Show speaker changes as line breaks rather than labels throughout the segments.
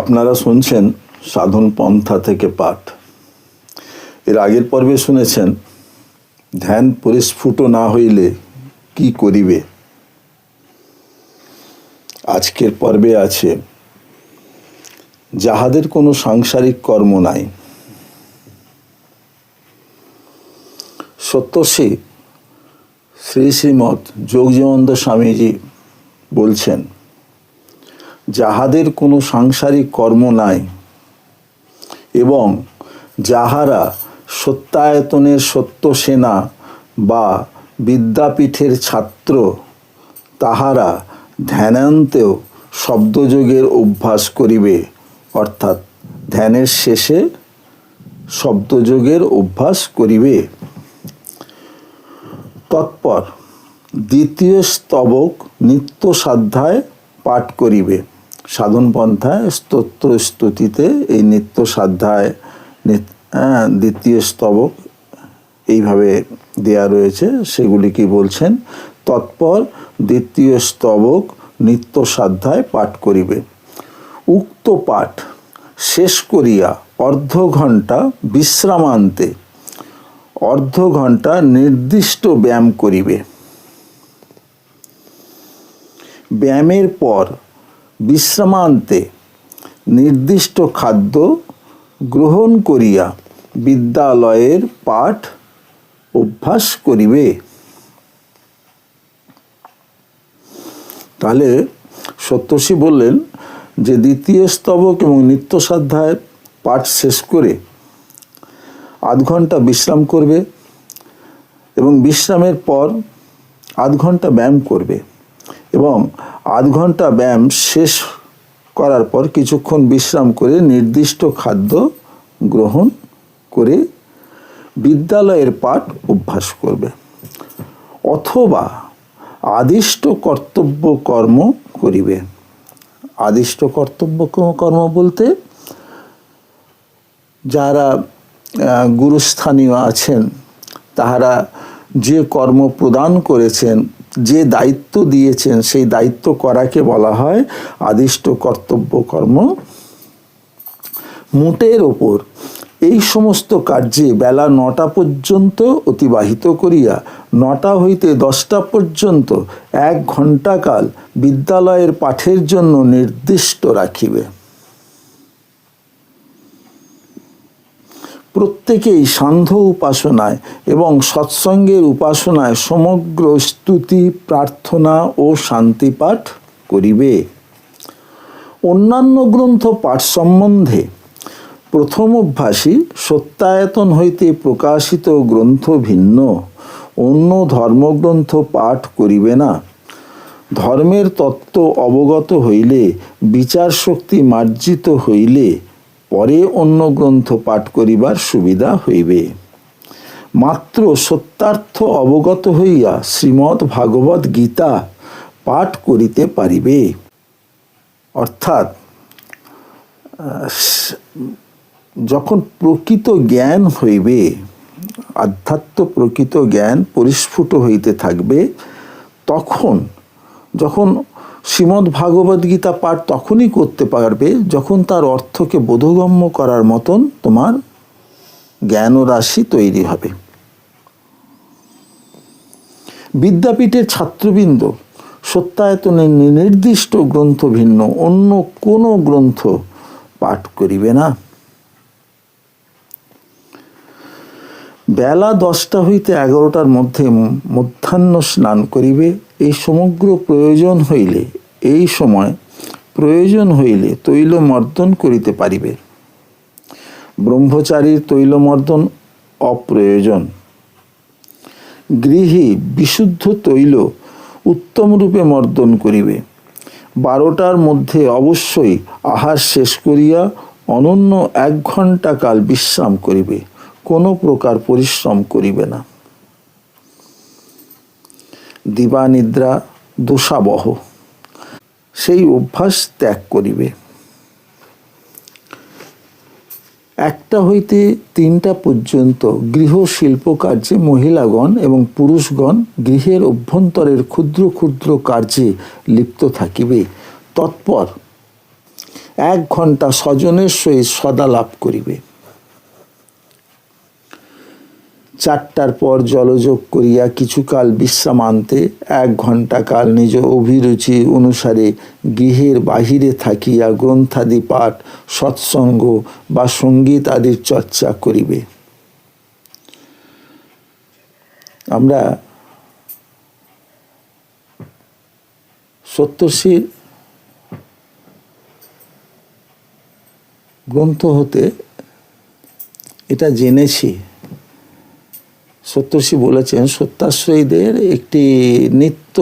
আপনারা শুনছেন সাধন পন্থা থেকে পাঠ। এর আগের পর্বে শুনেছেন, ধ্যান পরিস্ফুট না হইলে কি করিবে? আজকের পর্বে আছে, যাহাদের কোনো সাংসারিক কর্ম নাই। সত্যশ্রী শ্রী শ্রীমৎ যোগজীবন্ত স্বামীজি বলছেন যাহাদের কোনো সাংসারিক কর্ম নাই এবং যাহারা সত্যায়তনের সত্য সেনা বা বিদ্যাপীঠের ছাত্র, তাহারা ধ্যানান্তেও শব্দযোগের অভ্যাস করিবে, অর্থাৎ ধ্যানের শেষে শব্দযোগের অভ্যাস করিবে। তৎপর দ্বিতীয় স্তবক নিত্য সাধ্যায় পাঠ করিবে। সাধন পন্থায় স্তোত্র স্তুতিতে এই নিত্য সাধ্যায় হ্যাঁ, দ্বিতীয় স্তবক এইভাবে দেয়া রয়েছে সেগুলি কি বলছেন? তৎপর দ্বিতীয় স্তবক নিত্য সাধ্যায় পাঠ করিবে। উক্ত পাঠ শেষ করিয়া অর্ধ ঘণ্টা বিশ্রামান্তে অর্ধ ঘণ্টা নির্দিষ্ট ব্যায়াম করিবে। ব্যায়ামের পর বিশ্রামান্তে নির্দিষ্ট খাদ্য গ্রহণ করিয়া বিদ্যালয়ের পাঠ অভ্যাস করিবে। তাহলে সত্যসী বললেন যে দ্বিতীয় স্তবক এবং নিত্য সাধ্যায় পাঠ শেষ করে আধ ঘণ্টা বিশ্রাম করবে এবং বিশ্রামের পর আধ ঘণ্টা ব্যায়াম করবে। এবং আধ ঘণ্টা ব্যায়াম শেষ করার পর কিছুক্ষণ বিশ্রাম করে নির্দিষ্ট খাদ্য গ্রহণ করে বিদ্যালয়ের পাঠ অভ্যাস করবে। অথবা আদিষ্ট কর্তব্য কর্ম করিবে। আদিষ্ট কর্তব্য কর্ম বলতে যারা গুরুস্থানীয় আছেন, তাহারা যে কর্ম প্রদান করেছেন যে দায়িত্ব দিয়েছেন, সেই দায়িত্ব করাকে বলা হয় আদিষ্ট কর্তব্য কর্ম। মোটের ওপর এই সমস্ত কার্যে বেলা নটা পর্যন্ত অতিবাহিত করিয়া, নটা হইতে দশটা পর্যন্ত এক ঘণ্টাকাল বিদ্যালয়ের পাঠের জন্য নির্দিষ্ট রাখিবে। প্রত্যেকেই সান্ধ্য উপাসনায় এবং সৎসঙ্গের উপাসনায় সমগ্র স্তুতি, প্রার্থনা ও শান্তি পাঠ করিবে। অন্যান্য গ্রন্থ পাঠ সম্বন্ধে প্রথম অভ্যাসী সত্যায়তন হইতে প্রকাশিত গ্রন্থ ভিন্ন, অন্য ধর্মগ্রন্থ পাঠ করিবে না। ধর্মের তত্ত্ব অবগত হইলে বিচার শক্তি মার্জিত হইলে পরে অন্য গ্রন্থ পাঠ করিবার সুবিধা হইবে। মাত্র সত্যার্থ অবগত হইয়া শ্রীমদ্ ভাগবত গীতা পাঠ করিতে পারিবে। অর্থাৎ যখন প্রকৃত জ্ঞান হইবে, আধ্যাত্ম প্রকৃত জ্ঞান পরিস্ফুট হইতে থাকবে, তখন যখন শ্রীমদ্ ভাগবত গীতা পাঠ তখনই করতে পারবে যখন তার অর্থকে বোধগম্য করার মতন তোমার জ্ঞান রাশি তৈরি হবে। বিদ্যাপীঠের ছাত্রবৃন্দ, সত্যায়তনের নির্দিষ্ট গ্রন্থ ভিন্ন, অন্য কোনো গ্রন্থ পাঠ করিবে না। বেলা দশটা হইতে এগারোটার মধ্যে মধ্যাহ্ন স্নান করিবে। এই সমগ্র প্রয়োজন হইলে, এই সময় প্রয়োজন হইলে তৈলমর্দন করিতে পারিবে। ব্রহ্মচারীর তৈলমর্দন অপ্রয়োজন। গৃহে বিশুদ্ধ তৈল উত্তম রূপে মর্দন করিবে। বারোটার মধ্যে অবশ্যই আহার শেষ করিয়া অনন্য এক ঘণ্টা কাল বিশ্রাম করিবে। প্রকার পরিশ্রম করিবে না। দিবানিদ্রা দোষাবহ। সেই অভ্যাস ত্যাগ করিবে। একটা হইতে তিনটা পর্যন্ত গৃহ শিল্প কার্যে মহিলাগণ এবং পুরুষগণ গৃহের অভ্যন্তরের ক্ষুদ্র ক্ষুদ্র কার্যে লিপ্ত থাকিবে। তৎপর এক ঘণ্টা স্বজনের সহিত সদা লাভ করিবে। চারটার পর জলযোগ করিয়া কিছুকাল বিশ্রাম আনতে এক ঘণ্টা কাল নিজ অভিরুচি অনুসারে গৃহের বাহিরে থাকিয়া গ্রন্থাদি পাঠ, সৎসঙ্গ বা সংগীত আদির চর্চা করিবে। আমরা সত্যশ্রীর গ্রন্থ হতে এটা জেনেছি। সত্যশ্রী বলেছেন, সত্যাশ্রয়ীদের একটি নিত্য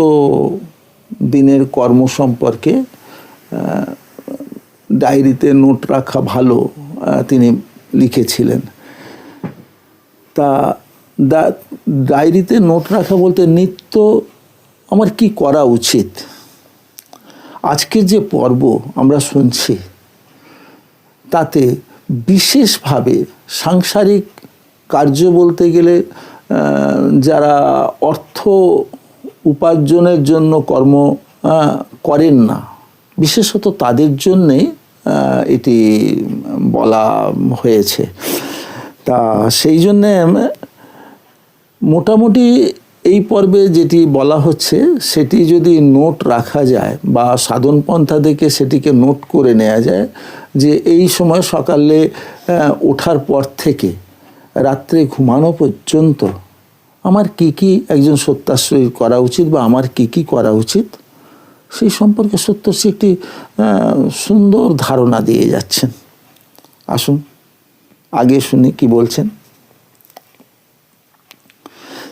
দিনের কর্ম সম্পর্কে ডায়েরিতে নোট রাখা ভালো তিনি লিখেছিলেন। তা ডায়েরিতে নোট রাখা বলতে নিত্য আমার কি করা উচিত? আজকের যে পর্ব আমরা শুনছি, তাতে বিশেষভাবে সাংসারিক কার্য বলতে গেলে যারা অর্থ উপার্জনের জন্য কর্ম করেন না, বিশেষত তাদের জন্যেই এটি বলা হয়েছে। তা সেই জন্যে মোটামুটি এই পর্বে যেটি বলা হচ্ছে, সেটি যদি নোট রাখা যায় বা সাধন পন্থা থেকে সেটিকে নোট করে নেওয়া যায় যে এই সময় সকালে ওঠার পর থেকে রাত্রে ঘুমানো পর্যন্ত আমার কি কি একজন সত্যাশ্রয়ী করা উচিত বা আমার কি কি করা উচিত, সেই সম্পর্কে সত্যশ্রী একটি সুন্দর ধারণা দিয়ে যাচ্ছেন। আসুন, আগে শুনি কি বলছেন।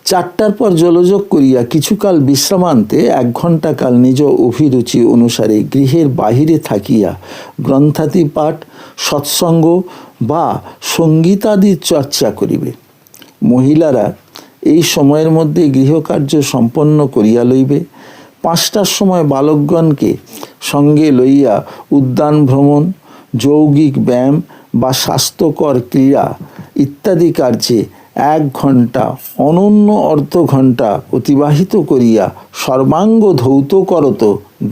চারটার পর জলযোগ করিয়া কিছুকাল বিশ্রামান্তে এক ঘণ্টা কাল নিজ অভিরুচি অনুসারে গৃহের বাহিরে থাকিয়া গ্রন্থাদি পাঠ, সৎসঙ্গ বা সঙ্গীতাদি চর্চা করিবে। মহিলারা এই সময়ের মধ্যে গৃহকার্য সম্পন্ন করিয়া লইবে। পাঁচটার সময় বালকগণকে সঙ্গে লইয়া উদ্যান ভ্রমণ, যৌগিক ব্যায়াম বা স্বাস্থ্যকর ক্রীড়া ইত্যাদি কার্যে এক ঘণ্টা অনন্য অর্ধ ঘণ্টা অতিবাহিত করিয়া সর্বাঙ্গ ধৌত করত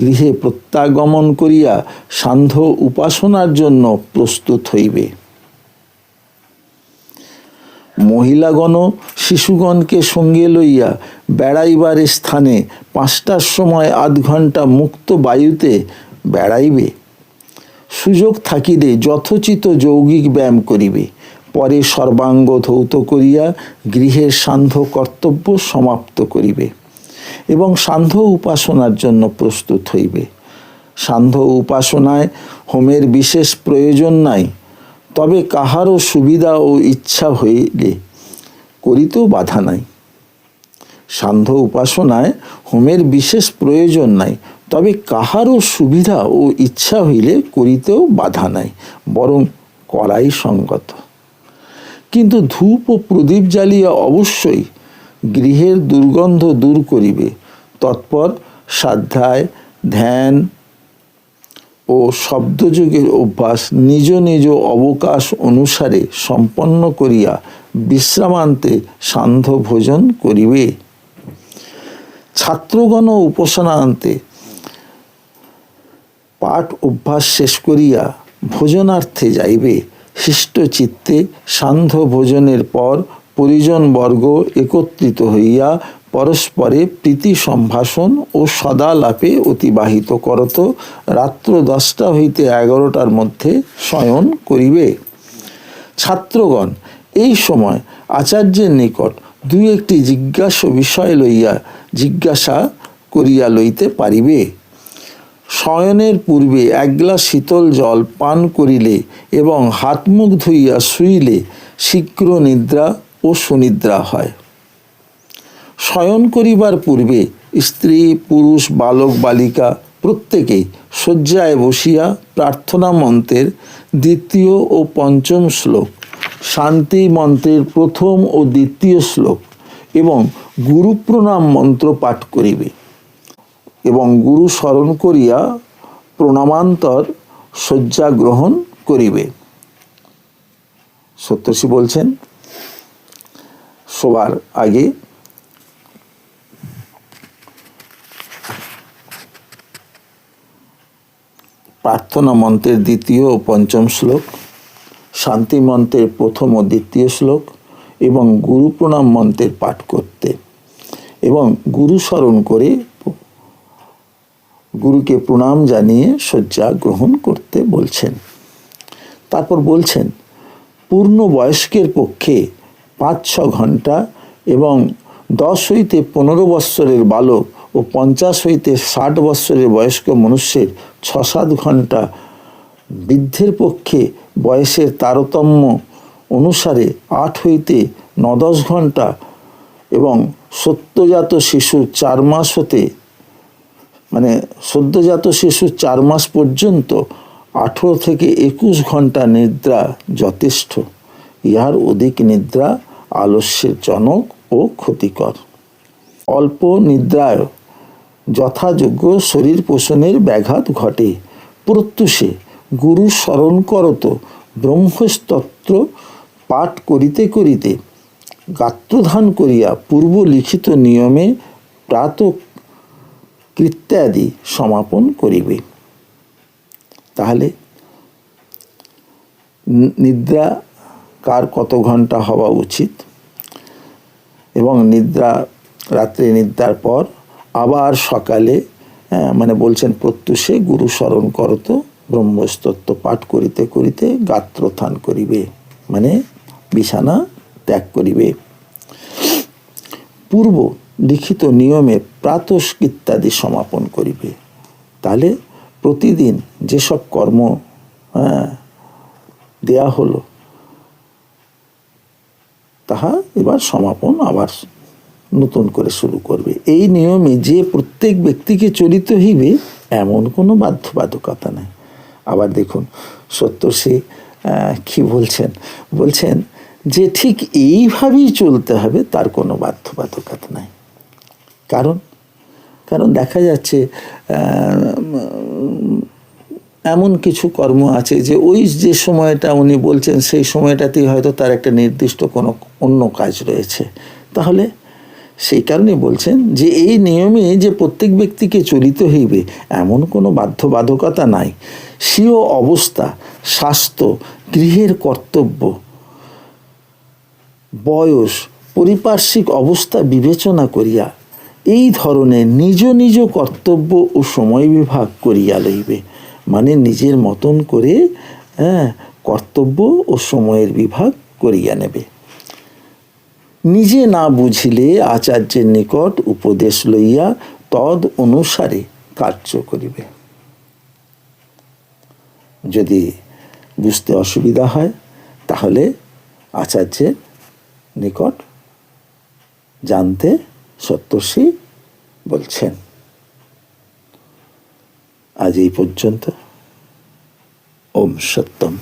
গৃহে প্রত্যাগমন করিয়া সান্ধ্য উপাসনার জন্য প্রস্তুত হইবে। মহিলাগণ শিশুগণকে সঙ্গে লইয়া বেড়াইবার স্থানে পাঁচটার সময় আধ ঘণ্টা মুক্ত বায়ুতে বেড়াইবে। সুযোগ থাকিলে যথোচিত যৌগিক ব্যায়াম করিবে। পরে সর্বাঙ্গ ধৌত করিয়া গৃহের সান্ধ্য কর্তব্য সমাপ্ত করিবে এবং সান্ধ্য উপাসনার জন্য প্রস্তুত হইবে। সান্ধ্য উপাসনায় হোমের বিশেষ প্রয়োজন নাই। তবে কাহারও সুবিধা ও ইচ্ছা হইলে করিতেও বাধা নাই। সান্ধ্য উপাসনায় হোমের বিশেষ প্রয়োজন নাই, তবে কাহারও সুবিধা ও ইচ্ছা হইলে করিতেও বাধা নাই, বরং করাই সঙ্গত। কিন্তু ধূপ ও প্রদীপ জ্বালিয়া অবশ্যই গৃহের দুর্গন্ধ দূর করিবে। তৎপর সাধ্যায় ধ্যান ও শব্দযোগের অভ্যাস নিজ নিজ অবকাশ অনুসারে সম্পন্ন করিয়া বিশ্রামান্তে সান্ধ্য ভোজন করিবে। ছাত্রগণ উপাসনান্তে পাঠ অভ্যাস শেষ করিয়া ভোজনার্থে যাইবে। শিষ্ট চিত্তে সান্ধ্য ভোজনের পর পরিজনবর্গ একত্রিত হইয়া পরস্পরে প্রীতি সম্ভাষণ ও সদালাপে অতিবাহিত করত। রাত্র দশটা হইতে এগারোটার মধ্যে শয়ন করিবে। ছাত্রগণ, এই সময় আচার্যের নিকট দুই একটি জিজ্ঞাসা বিষয় লইয়া জিজ্ঞাসা করিয়া লইতে পারিবে। শয়নের পূর্বে এক গ্লাস শীতল জল পান করিলে এবং হাত মুখ ধুইয়া শুইলে শীঘ্র নিদ্রা ও সুনিদ্রা হয়। শয়ন করিবার পূর্বে স্ত্রী, পুরুষ, বালক, বালিকা প্রত্যেকেই শয্যায় বসিয়া প্রার্থনা মন্ত্রের দ্বিতীয় ও পঞ্চম শ্লোক, শান্তি মন্ত্রের প্রথম ও দ্বিতীয় শ্লোক এবং গুরু প্রণাম মন্ত্র পাঠ করিবে এবং গুরু স্মরণ করিয়া প্রণামান্তর শয্যা গ্রহণ করিবে। সত্যশ্রী বলছেন, শোবার আগে প্রার্থনা মন্ত্রের দ্বিতীয় ও পঞ্চম শ্লোক, শান্তি মন্ত্রের প্রথম ও দ্বিতীয় শ্লোক এবং গুরু প্রণাম মন্ত্রের পাঠ করতে এবং গুরু স্মরণ করে গুরুকে প্রণাম জানিয়ে শয্যা গ্রহণ করতে বলছেন। তারপর বলছেন, পূর্ণ বয়স্কের পক্ষে পাঁচ ছ ঘণ্টা এবং দশ হইতে পনেরো বৎসরের বালক ও পঞ্চাশ হইতে ষাট বৎসরের বয়স্ক মনুষ্যের ছ সাত ঘণ্টা বৃদ্ধের পক্ষে বয়সের তারতম্য অনুসারে আট হইতে ন দশ ঘণ্টা এবং সদ্যজাত শিশু চার মাস হতে মানে সদ্যজাত শিশু চার মাস পর্যন্ত আঠেরো থেকে একুশ ঘণ্টা নিদ্রা যথেষ্ট। ইহার অধিক নিদ্রা আলস্যের জনক ও ক্ষতিকর। অল্প নিদ্রায় যথাযোগ্য শরীর পোষণের ব্যাঘাত ঘটে। প্রত্যুষে, গুরু স্মরণ করত, ব্রহ্মস্তত্র পাঠ করিতে করিতে। গাত্রধান করিয়া পূর্ব লিখিত নিয়মে প্রাত কৃত্যাদি সমাপন করিবে। তাহলে, নিদ্রা কার কত ঘণ্টা হওয়া উচিত? এবং নিদ্রা, রাত্রে নিদ্রার পর সকালে আহ, মানে বলছেন প্রত্যুষে গুরু স্মরণ করত ব্রহ্মস্তত্ব পাঠ করিতে করিতে গাত্রথান করিবে মানে বিছানা ত্যাগ করিবে। পূর্ব লিখিত নিয়মে প্রাতস ইত্যাদি সমাপন করিবে। তাহলে প্রতিদিন যেসব কর্ম হ্যাঁ, দেয়া হলো তাহা এবার সমাপন আবার নতুন করে শুরু করবে। এই নিয়মে যে প্রত্যেক ব্যক্তিকে চলিত হইবে এমন কোনো বাধ্যবাধকতা নাই। আবার দেখুন সত্যশ্রী আহ, কি বলছেন? বলছেন যে ঠিক এইভাবেই চলতে হবে তার কোনো বাধ্যবাধকতা নাই। কারণ কারণ দেখা যাচ্ছে এমন কিছু কর্ম আছে যে ওই যে সময়টা উনি বলছেন সেই সময়টাতেই হয়তো তার একটা নির্দিষ্ট কোনো অন্য কাজ রয়েছে। তাহলে সেই কারণে বলছেন যে এই নিয়মে যে প্রত্যেক ব্যক্তিকে চলিত হইবে, এমন কোনো বাধ্যবাধকতা নাই। স্বীয় অবস্থা, স্বাস্থ্য, গৃহের কর্তব্য, বয়স, পরিপার্শ্বিক অবস্থা বিবেচনা করিয়া এই ধরনের নিজ নিজ কর্তব্য ও সময় বিভাগ করিয়া লইবে। মানে নিজের মতন করে হ্যাঁ কর্তব্য ও সময়ের বিভাগ করিয়া নেবে। নিজে না বুঝিলে আচার্যের নিকট উপদেশ লইয়া তদ অনুসারে কার্য করিবে। যদি বুঝতে অসুবিধা হয়, তাহলে আচার্যের নিকট জানতে সত্যশ্রী বলছেন। আজ এই পর্যন্ত। ওম সত্যম।